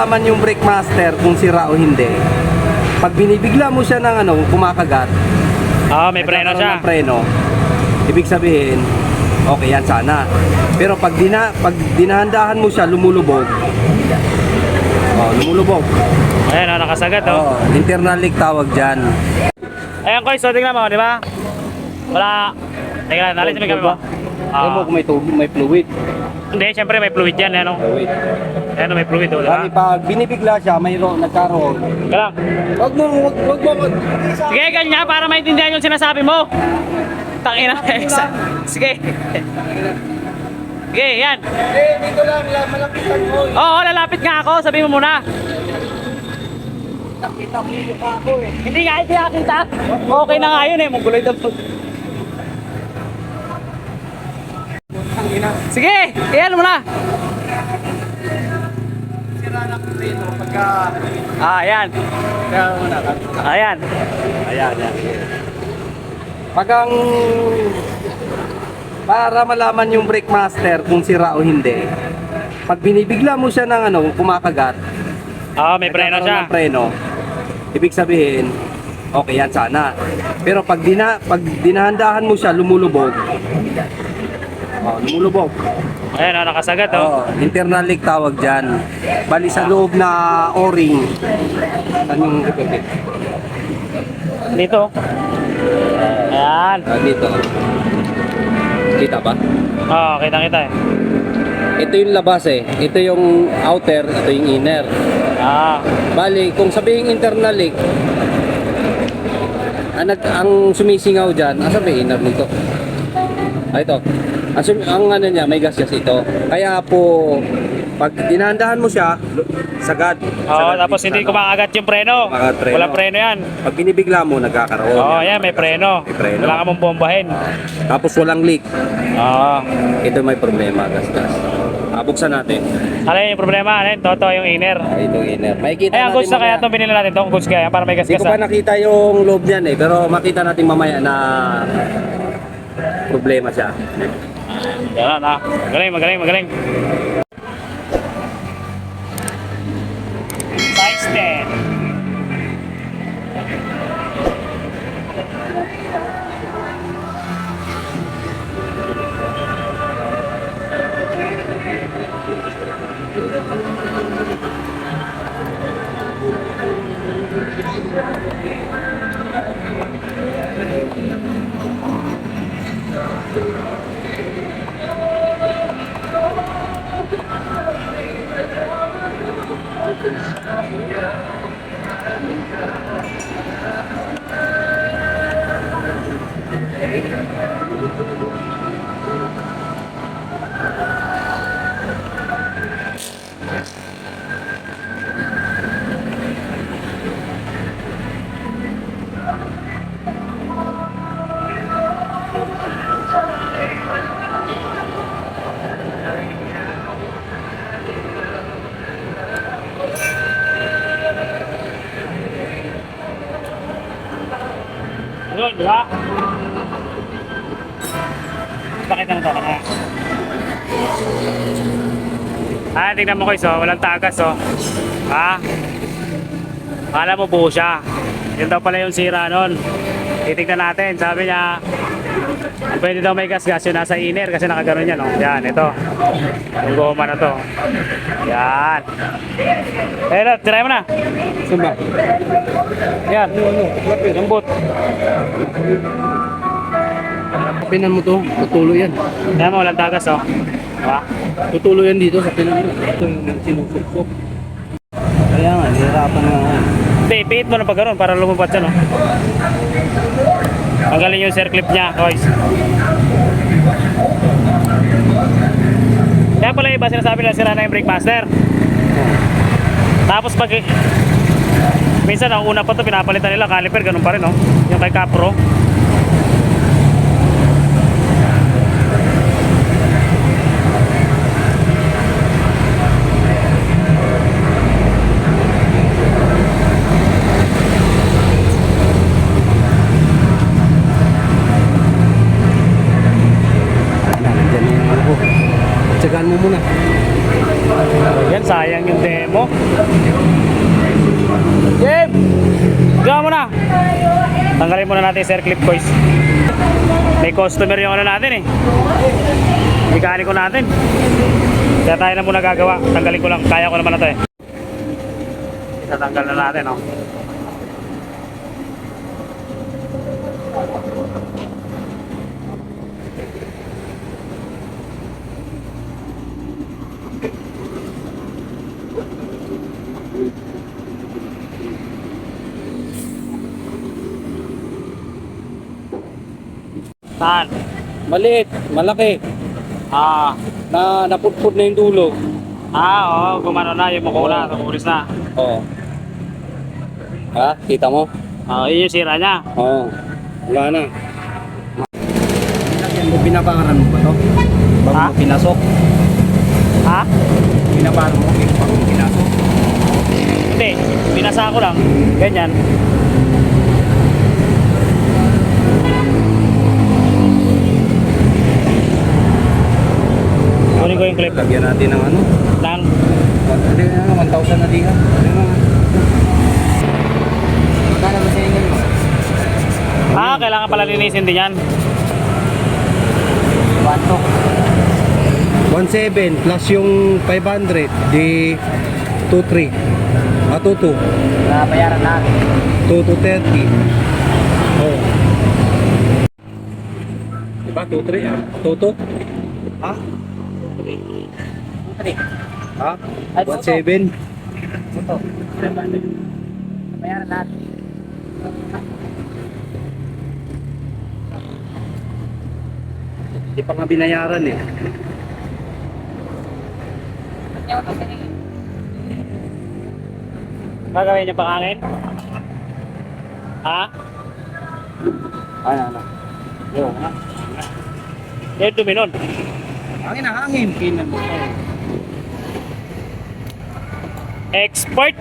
Malaman yung brake master kung sira o hindi. Pag binibigla mo siya ng ano, kumakagat, Oo, may preno nagkakaroon siya. ng preno, ibig sabihin, okay yan sana. Pero pag, dina, pag dinahandahan mo siya, lumulubog. Oh, lumulubog. Ayan, oh, nakasagat, oh. Oh, internal leak tawag dyan. Ayan, Koy, so tingnan mo, di ba? Wala. Teka, nalis may kami mo. Alam mo Ah, kung may tubig, may fluid. hindi, syempre may fluid yan, ano? Fluid. Ayan, may oh, di ba? Bali, pag binibigla siya, mayroon, nagkaroon. Lang. Wag mo, wag, wag mo. Sige, ganyan, para maintindihan yung sinasabi mo. Tangina. Sige. Sige, yan. Eh, dito lang, malapitan mo. Oo, lalapit nga ako. Sabi mo muna. Nakita mo yung mukha ko eh. Hindi nga, hindi nakakita. Okay na nga yun eh. Mongoloid ang Sige, iyan mo na. Ng preno pagka... Ah, ayan. Ayan. Ayan, yan. Pag ang... Para malaman yung brake master kung sira o hindi, pag binibigla mo siya ng ano, kumakagat, Oo, may preno siya. ng preno, ibig sabihin, okay yan sana. Pero pag, dina, pag dinahandahan mo siya, lumulubog. Oh, lumulubog. Ayan, oh, nakasagat, oh. Oh, internal leak tawag dyan. Bali sa loob na o-ring. Anong Dito. Ayan. Ah, dito. Kita ba? Oo, kita-kita eh. Ito yung labas eh. Ito yung outer, ito yung inner. Ah, Bali, kung sabihin internal leak, ang, nag, ang sumisingaw dyan, asa ba yung inner nito? Ah, ito. Sum- ang ano niya, may gas gas ito. Kaya po, pag dinahandahan mo siya, sagad. Oo, Sagad tapos hindi kumakagat yung preno. Kumakagat preno. Walang preno yan. Pag binibigla mo, nagkakaroon. Oo, yan, may preno. May preno. Wala ka mong bombahin. Tapos walang leak. Oo. Ito may problema, gas-gas. Ah, buksan natin. Ano yung problema? Ano yun? Toto yung inner. Ah, ito yung inner. Makikita Eh, ang goods na kaya itong binili natin. Itong goods kaya para may Hindi gas-gas. ko pa ah. nakita yung loob niyan eh, pero makita natin mamaya na problema siya. Yan ah. Magaling, magaling, magaling. Size 10. Yun, Yeah. Di ba? Pakita na to ka. Ah, tingnan mo guys, oh. Walang tagas, oh. Ha? Kala mo buo siya. Yun daw pala yung sira nun. Titignan natin. Sabi niya, pwede daw may gas-gas yun nasa inner kasi nakaganon yan, oh. Yan, ito. Yung goma na to. Yan. Eh, na, try mo na. Saan ba? Yan. Boot. Pinan mo to, tutulo yan. Yan mo, walang tagas, oh. Diba? Tutulo yan dito sa pinan mo. Ito yung sinusuksok. Kaya nga, nahirapan nga. Hindi, ipiit mo na pag para lumabas yan, oh. Magaling yung circlip niya, guys. Kaya pala iba sinasabi nila sila na yung brake master. Tapos pag minsan ang una pa to pinapalitan nila caliper ganun pa rin oh. Yung kay Capro. Nandiyan na yung ano ko. Tsagaan mo muna. Yan sayang yung demo. Game! Gawa mo na! Tanggalin muna natin yung circlip boys. May customer yung ano natin eh. Mekaniko natin. Kaya tayo na muna gagawa. Tanggalin ko lang. Kaya ko naman na to eh. Itatanggal na natin oh. Saan? Maliit, malaki. Ah, Na naputput na yung dulo. ah, oo, gumano na, yung mukha na, tumulis na. Oo. Ha? Kita mo? Ah, yun yung sira niya. Oo. Wala na. Yan mo, ba to? Bago Ha? mo pinasok? Ha? Binabangaran mo bago mo pinasok? Hindi, binasa ko lang. Ganyan. Yung clip. Lagyan natin ng ano? Lang. Hindi na, 1,000 na. Ano? Magkano ba sa inyo? Ah, kailangan pala linisin din yan. 1,700 plus yung 500 di 2,300. Ah, 2,200. Nabayaran natin. 2,230. Oh. Diba? 2,300 ah? 2,200? Ha? Ha? Ay, 1,700? Ito. Nabayaran natin. Hindi pa nga binayaran eh. Gagawin niyo pangangin? Ha? Ano, ano? Yo, ha? Dahil dumi nun. Hangin na hangin. Kinan mo. Expert.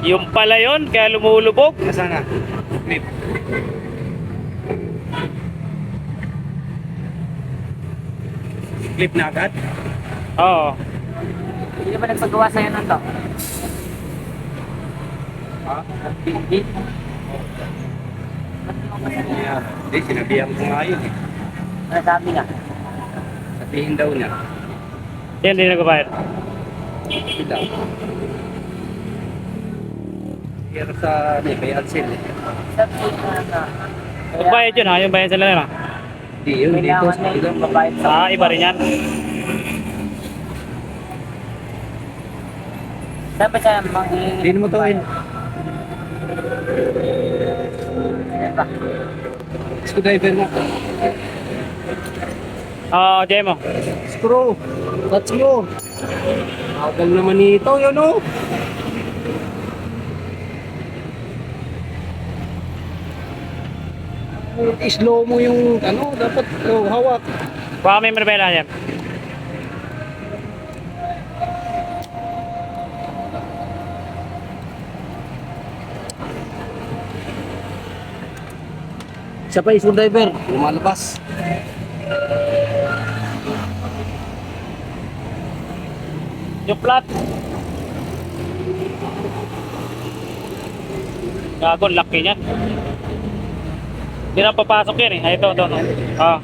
Yung pala yun, kaya lumulubog. Nasaan na? Clip. Clip na agad? Oo. Hindi ba nagpagawa sa'yo nun to? Ha? Hindi. Hindi, sinabihan ko nga yun eh. Ano sabi nga? Sabihin daw niya. Yan, hindi nagbabayad. Sila. Pero sa, ano eh, kay Ansel eh. Na. Magbayad yun ha, yung bayad sila na. Hindi yun, dito sa na ilang. sa Ah, iba rin yan. Sabi siya, manghihingi. Hindi mo to eh. Screwdriver mo. Oo, oh, demo. Screw. Touch mo. Agal naman ito, yun oh. I-slow mo yung ano, dapat oh, hawak. Baka may marabela yan. Siya pa yung screwdriver. Lumalabas. Yung flat. Gago, laki niyan. Hindi na papasok yan eh. Ay, ito, ito, ito. Ah.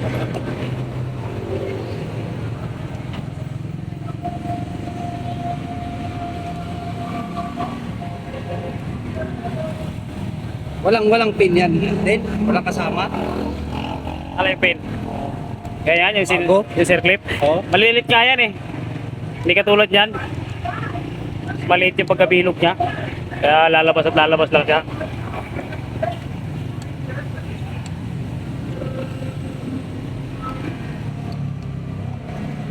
Walang walang pin yan. Then, walang kasama. Yung pin? Ganyan, yung, sin Bago? yung circlip. Oo. Malilit nga yan eh. Hindi katulad yan. Maliit yung pagkabilog niya. Kaya lalabas at lalabas lang siya.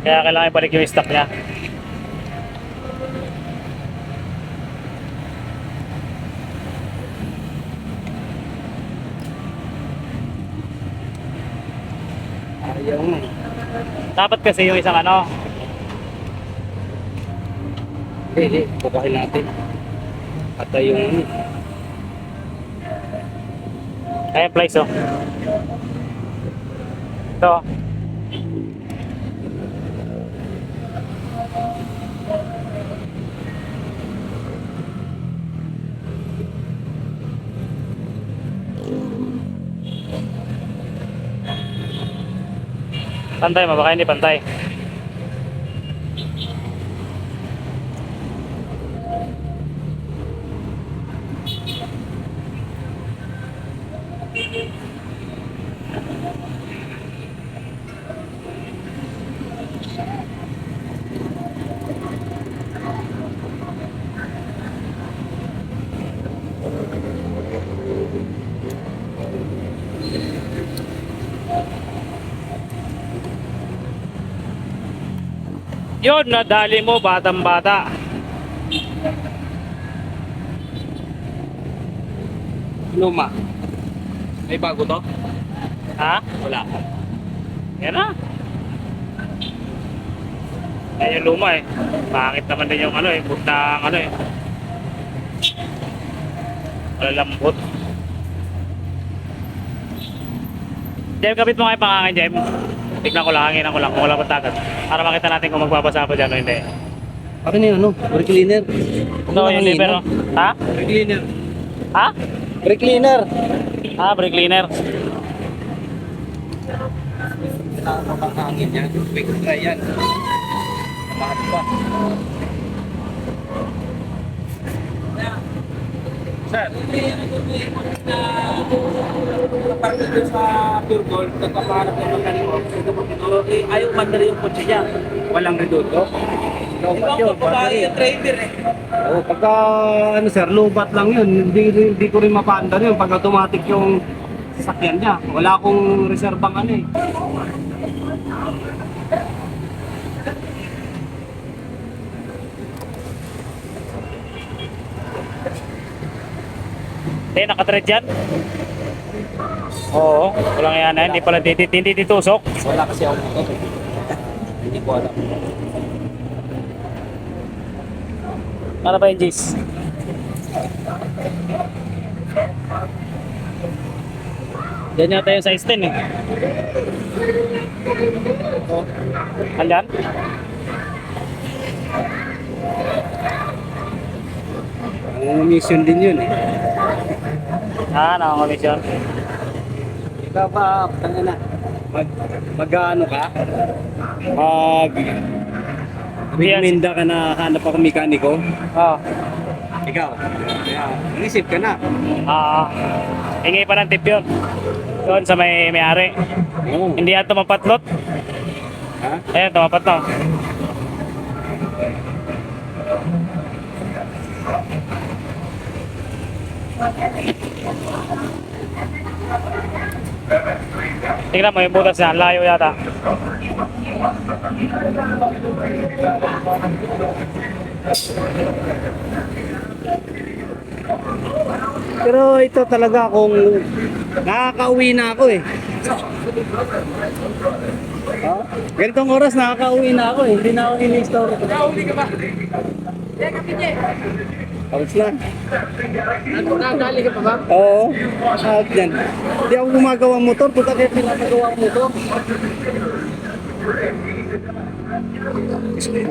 Kaya kailangan ibalik yung stock niya. Ayaw eh. Dapat kasi yung isang ano, hindi, hindi. Pukahin natin. At ay yung ano. Ayan, place oh. Ito. Pantay mo, baka hindi pantay. Yun, nadali mo, batang bata. Luma. May bago to? Ha? Wala. Yan na. Yan yung luma eh. Bakit naman din yung ano eh, butang ano eh. Malalambot. Jem, kapit mo yung pangangin, Jem. Tignan ko lang, hanginan ko lang kung wala pa tagat. Para makita natin kung magbabasa pa dyan o hindi. Akin na yung ano, brake cleaner. Ito yung liver, no? Ha? Brake cleaner. Ha? Brake cleaner. Ah, brake cleaner. Pang hangin yan. Quick dry yan. Mahal pa. Sir. Parang dito sa Pure Gold, nagpapahanap ng magkano. Ito po ito, eh, ayaw mandali yung kotse niya. Walang reduto. Ibang yun. babae yung trader eh. Oo, pagka ano sir, lobat lang yun. Hindi, hindi ko rin mapaandar yun pag automatic yung sasakyan niya. Wala akong reserbang ano eh. Eh, nakatread yan? Oo, walang yan na. Hindi pala titit, hindi titusok. Wala kasi ako eh. Hindi ko alam. Ano ba yung Jace? Yan yata yung size 10 eh. Alyan? Ang mission din yun eh. Ah, nakakomisyon. Ikaw ba, tanga na, mag, mag-ano ka? Mag, Recommenda ka na hanap ako mekaniko? Oo. Ikaw, kaya, receive ka na. Ah, hingi pa ng tip yun. Doon sa may may-ari. Oo. Hindi yan tumapatlot. Ha? Ayan, tumapat na. Tingnan mo yung butas niya, layo yata. Pero ito talaga kung nakakauwi na ako eh. Ha? Ganitong oras nakakauwi na ako eh. Hindi na ako ini-store. Nakauwi ka ba? Tapos na. Nakakali ka pa ba? Oo. Ah, dyan. Hindi ako gumagawa ng motor. Punta kaya pinapagawa ang motor.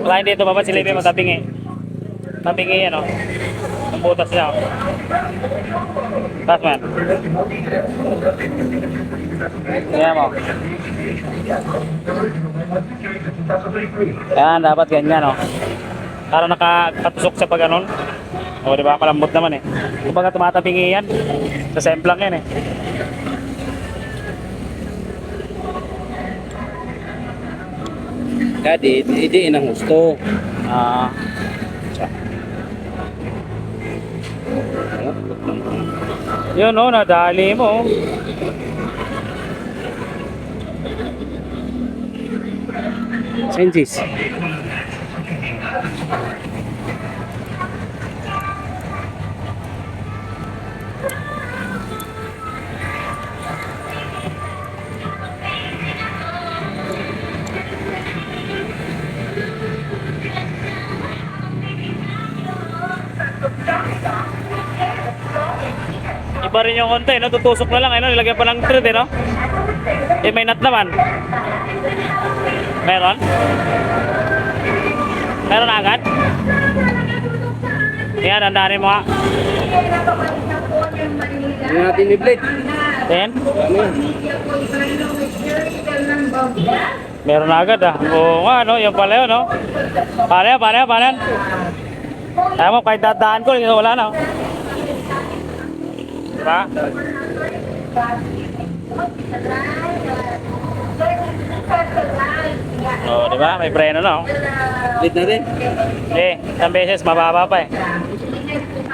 Wala hindi ito pa si Levi matabingi. Tabingi yan o. Ang butas niya o. Tapos man. Tingnan mo. Yan, dapat ganyan o. Para nakatusok sa pag ganon. O, di ba? Malambot naman eh. Kumbaga tumatabingi yan. Sa semplang yan eh. Daddy, hindi inang gusto. Ah, yun o, nadali mo. Sensis. Iba rin yung konti, no? Tutusok na lang, eh, no? Nilagyan pa ng thread, eh, no? Eh, may nut naman. Meron? Meron agad? Yan, dandanin mo nga. Hindi natin i-blade. Then, Ano? Meron agad ah. Oo nga, no? Yan pala yun, no? Paano yan, paano yan, paano yan? Ayaw mo, kahit dadaan ko, wala na. oh. Diba? Oo, di ba? May preno na, oh. Lit na rin. Eh, isang beses, mababa pa eh.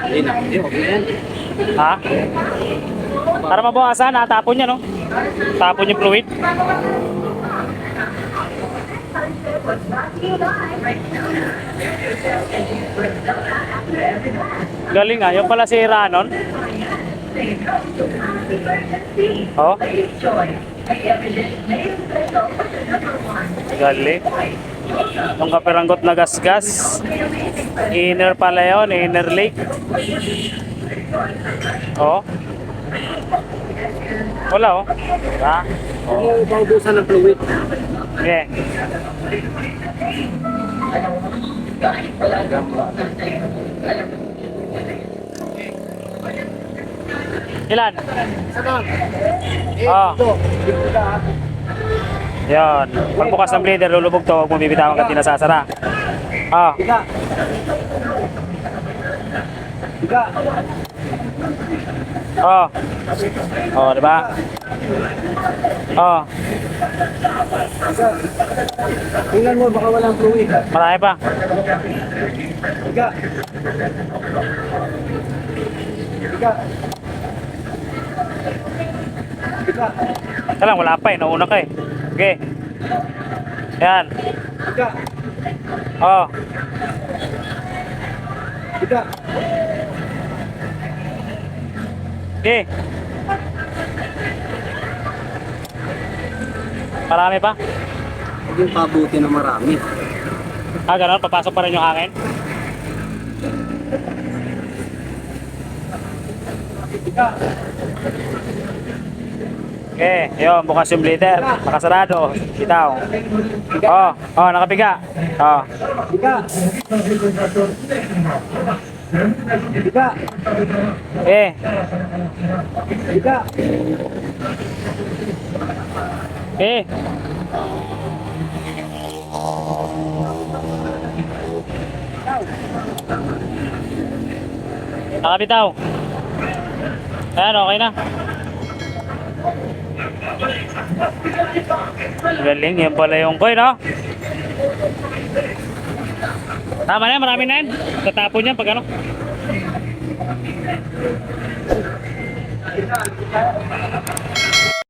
Hindi na. Hindi, okay na yan. Ha? Para mabawasan, natapon niya, no? Tapon yung fluid. Galing ah, yung pala si Ranon. Oh. Galing. Yung kapiranggot na gasgas. Inner pala yun, inner lake. Oh. Wala oh. Ha? Yung paubusan ng fluid. Okay. Ilan? Oh. Yan. Pagbukas ng blader, lulubog to. Huwag mo bibitawan ka tinasasara. Oh. Tiga. Tiga. Oh. Oh, di ba? Oh, Tiga. Tingnan mo, baka walang fluid. marami pa. Tiga. Tiga. Ito lang, wala pa eh. Nauna ka eh. Okay. Yan. Tiga. Oh. Okay. Marami pa? Huwag yung pabuti na marami. Ah, ganun. Papasok pa rin yung hangin. Tiga. Okay, yun, bukas yung blader. Nakasarado. Bitaw. Oh, oh, nakapiga. Oh. Tiga. Tiga. Okay. Tiga. Okay. Nakabitaw. Ayan, okay na. Galing, yan pala yung coin, no? Tama na marami na yan. Tatapon yan pag ano.